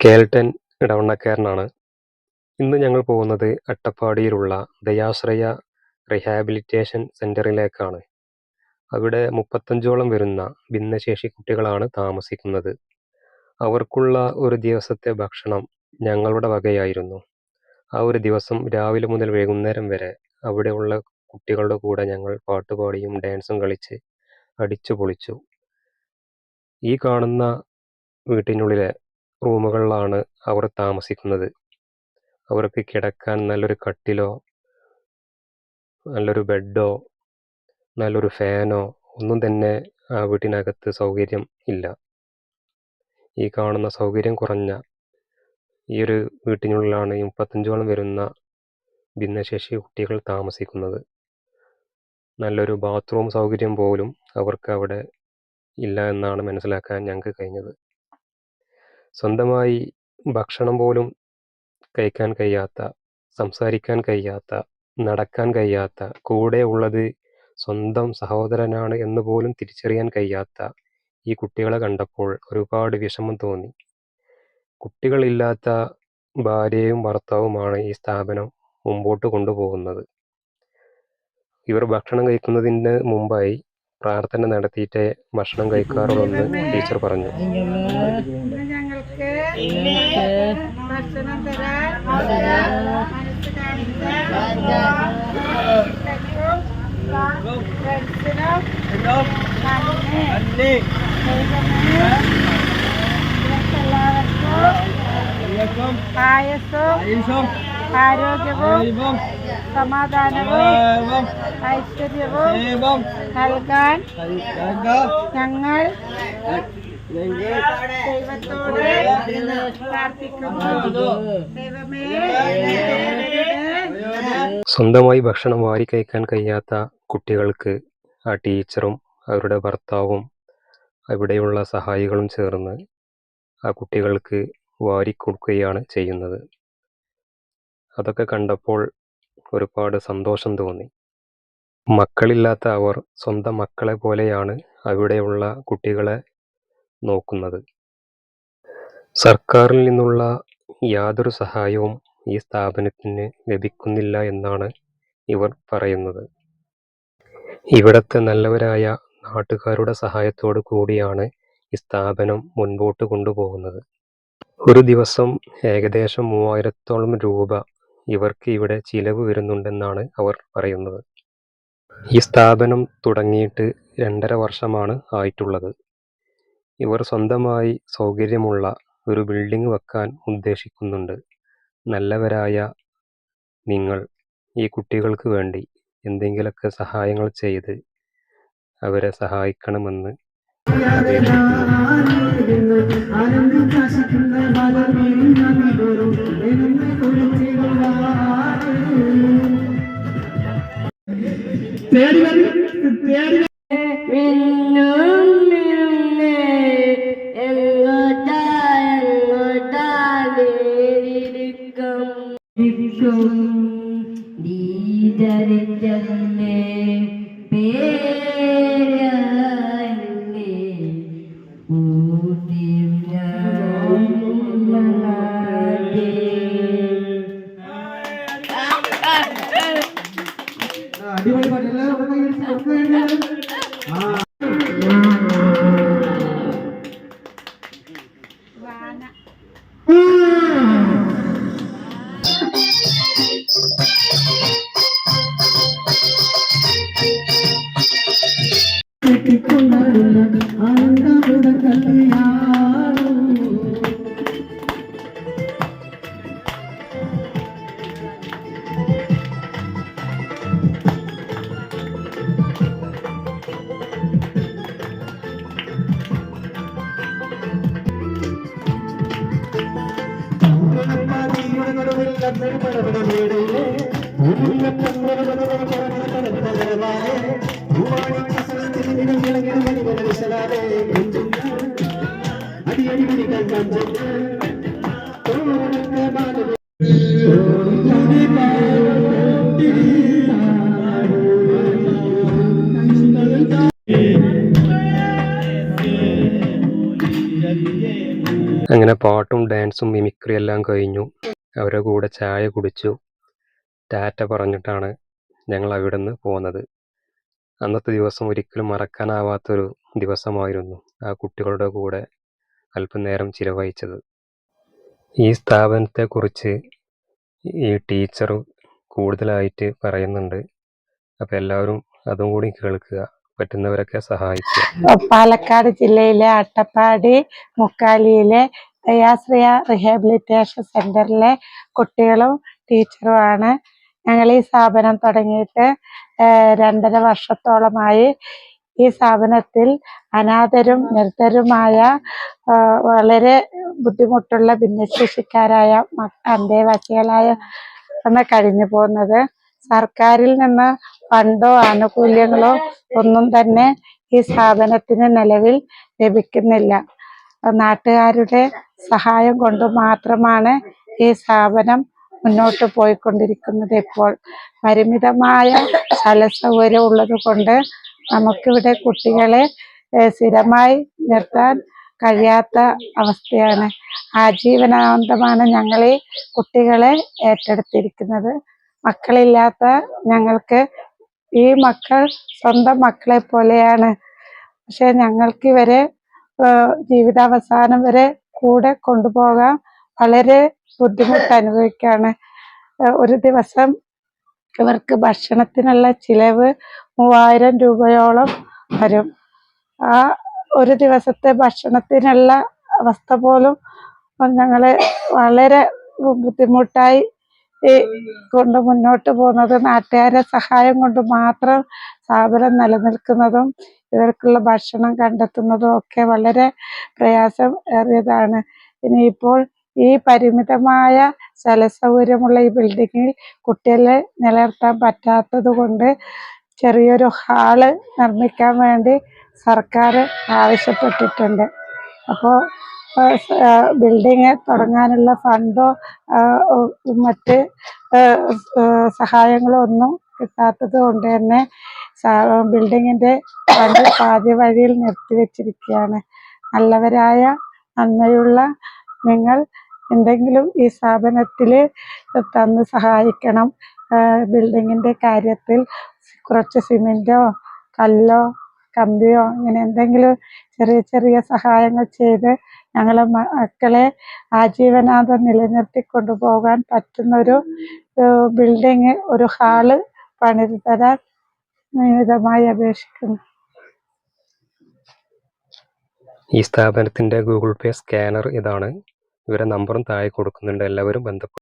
കേൾട്ടൻ ഇടവണ്ണക്കാരനാണ്. ഇന്ന് ഞങ്ങൾ പോകുന്നത് അട്ടപ്പാടിയിലുള്ള ദയാശ്രയ റിഹാബിലിറ്റേഷൻ സെന്ററിലേക്കാണ് അവിടെ മുപ്പത്തഞ്ചോളം വരുന്ന ഭിന്നശേഷി കുട്ടികളാണ് താമസിക്കുന്നത്. അവർക്കുള്ള ഒരു ദിവസത്തെ ഭക്ഷണം ഞങ്ങളുടെ വകയായിരുന്നു. ആ ഒരു ദിവസം രാവിലെ മുതൽ വൈകുന്നേരം വരെ അവിടെയുള്ള കുട്ടികളുടെ കൂടെ ഞങ്ങൾ പാട്ടുപാടിയും ഡാൻസും കളിച്ച് അടിച്ചു പൊളിച്ചു ഈ കാണുന്ന വീട്ടിനുള്ളിലെ റൂമുകളിലാണ് അവർ താമസിക്കുന്നത്. അവർക്ക് കിടക്കാൻ നല്ലൊരു കട്ടിലോ നല്ലൊരു ബെഡോ നല്ലൊരു ഫാനോ ഒന്നും തന്നെ ആ വീട്ടിനകത്ത് സൗകര്യം ഇല്ല. ഈ കാണുന്ന സൗകര്യം കുറഞ്ഞ ഈ ഒരു വീട്ടിനുള്ളിലാണ് ഈ മുപ്പത്തഞ്ചോളം വരുന്ന ഭിന്നശേഷി കുട്ടികൾ താമസിക്കുന്നത്. നല്ലൊരു ബാത്റൂം സൗകര്യം പോലും അവർക്ക് അവിടെ ഇല്ല എന്നാണ് മനസ്സിലാക്കാൻ ഞങ്ങൾക്ക് കഴിഞ്ഞത്. സ്വന്തമായി ഭക്ഷണം പോലും കഴിക്കാൻ കഴിയാത്ത സംസാരിക്കാൻ കഴിയാത്ത നടക്കാൻ കഴിയാത്ത കൂടെ ഉള്ളത് സ്വന്തം സഹോദരനാണ് എന്ന് പോലും തിരിച്ചറിയാൻ കഴിയാത്ത ഈ കുട്ടികളെ കണ്ടപ്പോൾ ഒരുപാട് വിഷമം തോന്നി. കുട്ടികളില്ലാത്ത ഭാര്യയും ഭർത്താവുമാണ് ഈ സ്ഥാപനം മുമ്പോട്ട് കൊണ്ടുപോകുന്നത്. ഇവർ ഭക്ഷണം കഴിക്കുന്നതിന് മുമ്പായി പ്രാർത്ഥന നടത്തിയിട്ടേ ഭക്ഷണം കഴിക്കാറുള്ളൂ എന്ന് ടീച്ചർ പറഞ്ഞു. ദൈവമേ ഇവർക്കെല്ലാവർക്കും ആയസ്സും ആരോഗ്യവും സമാധാനവും ഐശ്വര്യവും നൽകാൻ ഞങ്ങൾ സ്വന്തമായി ഭക്ഷണം വാരി കഴിക്കാൻ കഴിയാത്ത കുട്ടികൾക്ക് ആ ടീച്ചറും അവരുടെ ഭർത്താവും അവിടെയുള്ള സഹായികളും ചേർന്ന് ആ കുട്ടികൾക്ക് വാരി കൊടുക്കുകയാണ് ചെയ്യുന്നത്. അതൊക്കെ കണ്ടപ്പോൾ ഒരുപാട് സന്തോഷം തോന്നി. മക്കളില്ലാത്ത അവർ സ്വന്തം മക്കളെ പോലെയാണ് അവിടെയുള്ള കുട്ടികളെ നോക്കുന്നത്. സർക്കാരിൽ നിന്നുള്ള യാതൊരു സഹായവും ഈ സ്ഥാപനത്തിന് ലഭിക്കുന്നില്ല എന്നാണ് ഇവർ പറയുന്നത്. ഇവിടത്തെ നല്ലവരായ നാട്ടുകാരുടെ സഹായത്തോടു കൂടിയാണ് ഈ സ്ഥാപനം മുൻപോട്ട് കൊണ്ടുപോകുന്നത്. ഒരു ദിവസം ഏകദേശം മൂവായിരത്തോളം രൂപ ഇവർക്ക് ഇവിടെ ചിലവ് വരുന്നുണ്ടെന്നാണ് അവർ പറയുന്നത്. ഈ സ്ഥാപനം തുടങ്ങിയിട്ട് രണ്ടര വർഷമാണ് ആയിട്ടുള്ളത്. ഇവർ സ്വന്തമായി സൗകര്യമുള്ള ഒരു ബിൽഡിംഗ് വെക്കാൻ ഉദ്ദേശിക്കുന്നുണ്ട്. നല്ലവരായ നിങ്ങൾ ഈ കുട്ടികൾക്ക് വേണ്ടി എന്തെങ്കിലുമൊക്കെ സഹായങ്ങൾ ചെയ്ത് അവരെ സഹായിക്കണമെന്ന് അപേക്ഷിക്കുന്നു നേരിരിക്കും ഇരിക്കും ಮಗಳು ಯಾರು ും അങ്ങനെ പാട്ടും ഡാൻസും മിമിക്രി എല്ലാം കഴിഞ്ഞു. അവരുടെ കൂടെ ചായ കുടിച്ചു. ടാറ്റ പറഞ്ഞിട്ടാണ് ഞങ്ങൾ അവിടെ നിന്ന് പോന്നത്. അന്നത്തെ ദിവസം ഒരിക്കലും മറക്കാനാവാത്തൊരു ദിവസമായിരുന്നു ആ കുട്ടികളുടെ കൂടെ അല്പനേരം ചിലവഴിച്ചത്. ഈ സ്ഥാപനത്തെക്കുറിച്ച് ഈ ടീച്ചർ കൂടുതലായിട്ട് പറയുന്നുണ്ട്. അപ്പോൾ എല്ലാവരും അതും കൂടി കേൾക്കുക. പറ്റുന്നവരൊക്കെ സഹായിക്കുക. പാലക്കാട് ജില്ലയിലെ അട്ടപ്പാടി മുക്കാലിയിലെ ദയാശ്രയ റിഹാബിലിറ്റേഷൻ സെന്ററിലെ കുട്ടികളും ടീച്ചറുമാണ് ഞങ്ങൾ ഈ സ്ഥാപനം തുടങ്ങിയിട്ട് രണ്ടര വർഷത്തോളമായി ഈ സ്ഥാപനത്തിൽ അനാഥരും നിർദ്ധരുമായ വളരെ ബുദ്ധിമുട്ടുള്ള ഭിന്നശേഷിക്കാരായ അന്തേവാസികളായ ആണ് കഴിഞ്ഞു പോകുന്നത്. സർക്കാരിൽ നിന്ന് ഫണ്ടോ ആനുകൂല്യങ്ങളോ ഒന്നും തന്നെ ഈ സ്ഥാപനത്തിന് നിലവിൽ ലഭിക്കുന്നില്ല. നാട്ടുകാരുടെ സഹായം കൊണ്ട് മാത്രമാണ് ഈ സ്ഥാപനം മുന്നോട്ട് പോയിക്കൊണ്ടിരിക്കുന്നത് ഇപ്പോൾ. പരിമിതമായ സ്ഥല സൗകര്യം ഉള്ളത് കൊണ്ട് നമുക്കിവിടെ കുട്ടികളെ സ്ഥിരമായി നിർത്താൻ കഴിയാത്ത അവസ്ഥയാണ്. ആജീവനാന്തമാണ് ഞങ്ങൾ ഈ കുട്ടികളെ ഏറ്റെടുത്തിരിക്കുന്നത്. മക്കളില്ലാത്ത ഞങ്ങൾക്ക് ഈ മക്കൾ സ്വന്തം മക്കളെ പോലെയാണ്. പക്ഷെ ഞങ്ങൾക്ക് ഇവരെ ജീവിതാവസാനം വരെ കൂടെ കൊണ്ടുപോകാൻ വളരെ ബുദ്ധിമുട്ട് അനുഭവിക്കുകയാണ് ഒരു ദിവസം ഇവർക്ക് ഭക്ഷണത്തിനുള്ള ചിലവ് മൂവായിരം രൂപയോളം വരും. ആ ഒരു ദിവസത്തെ ഭക്ഷണത്തിനുള്ള അവസ്ഥ പോലും ഞങ്ങൾ വളരെ ബുദ്ധിമുട്ടായി കൊണ്ട് മുന്നോട്ട് പോകുന്നത്. നാട്ടുകാരെ സഹായം കൊണ്ട് മാത്രം സ്ഥാപനം നിലനിൽക്കുന്നതും ഇവർക്കുള്ള ഭക്ഷണം കണ്ടെത്തുന്നതും ഒക്കെ വളരെ പ്രയാസം ഏറിയതാണ്. ഇനിയിപ്പോൾ ഈ പരിമിതമായ സ്ഥല സൗകര്യമുള്ള ഈ ബിൽഡിങ്ങിൽ കുട്ടികളെ നിലനിർത്താൻ പറ്റാത്തത് കൊണ്ട് ചെറിയൊരു ഹാൾ നിർമ്മിക്കാൻ വേണ്ടി സർക്കാർ ആവശ്യപ്പെട്ടിട്ടുണ്ട്. അപ്പോൾ ബിൽഡിങ് തുടങ്ങാനുള്ള ഫണ്ടോ മറ്റ് സഹായങ്ങളോ ഒന്നും കിട്ടാത്തത് കൊണ്ട് തന്നെ ബിൽഡിങ്ങിന്റെ ഫണ്ട് പാതി വഴിയിൽ നിർത്തിവെച്ചിരിക്കുകയാണ്. നല്ലവരായ നന്മയുള്ള നിങ്ങൾ എന്തെങ്കിലും ഈ സ്ഥാപനത്തിൽ തന്ന് സഹായിക്കണം. ബിൽഡിങ്ങിന്റെ കാര്യത്തിൽ കുറച്ച് സിമെന്റോ കല്ലോ കമ്പിയോ അങ്ങനെ എന്തെങ്കിലും ചെറിയ ചെറിയ സഹായങ്ങൾ ചെയ്ത് ഞങ്ങളെ മക്കളെ ആജീവനാഥം നിലനിർത്തി കൊണ്ടുപോകാൻ പറ്റുന്നൊരു ബിൽഡിങ് ഒരു ഹാൾ പണിത് തരാൻ നിയതമായി അപേക്ഷിക്കുന്നു. ഈ സ്ഥാപനത്തിന്റെ ഗൂഗിൾ പേ സ്കാനർ ഇതാണ്. ഇവരെ നമ്പറും താഴെ കൊടുക്കുന്നുണ്ട്. എല്ലാവരും ബന്ധപ്പെടുക